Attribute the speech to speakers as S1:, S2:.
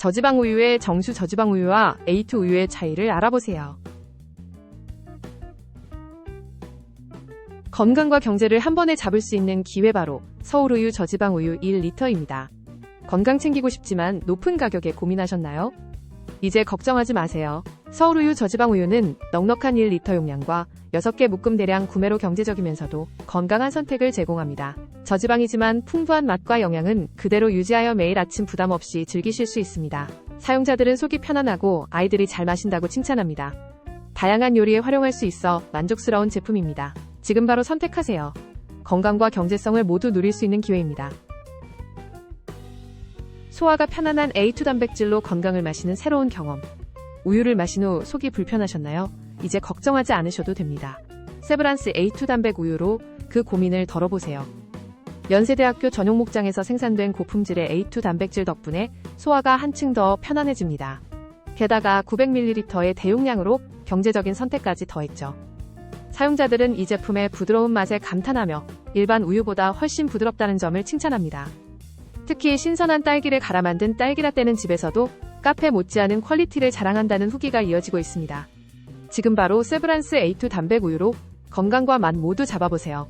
S1: 저지방 우유의 정수 저지방 우유와 A2 우유의 차이를 알아보세요. 건강과 경제를 한 번에 잡을 수 있는 기회 바로 서울우유 저지방 우유 1리터입니다. 건강 챙기고 싶지만 높은 가격에 고민하셨나요? 이제 걱정하지 마세요. 서울우유 저지방 우유는 넉넉한 1리터 용량과 6개 묶음 대량 구매로 경제적이면서도 건강한 선택을 제공합니다. 저지방이지만 풍부한 맛과 영양은 그대로 유지하여 매일 아침 부담 없이 즐기실 수 있습니다. 사용자들은 속이 편안하고 아이들이 잘 마신다고 칭찬합니다. 다양한 요리에 활용할 수 있어 만족스러운 제품입니다. 지금 바로 선택하세요. 건강과 경제성을 모두 누릴 수 있는 기회입니다. 소화가 편안한 A2 단백질로 건강을 마시는 새로운 경험. 우유를 마신 후 속이 불편하셨나요? 이제 걱정하지 않으셔도 됩니다. 세브란스 A2 단백 우유로 그 고민을 덜어보세요. 연세대학교 전용 목장에서 생산된 고품질의 A2 단백질 덕분에 소화가 한층 더 편안해집니다. 게다가 900ml의 대용량으로 경제적인 선택까지 더했죠. 사용자들은 이 제품의 부드러운 맛에 감탄하며 일반 우유보다 훨씬 부드럽다는 점을 칭찬합니다. 특히 신선한 딸기를 갈아 만든 딸기라떼는 집에서도 카페 못지않은 퀄리티를 자랑한다는 후기가 이어지고 있습니다. 지금 바로 세브란스 A2 단백 우유로 건강과 맛 모두 잡아보세요.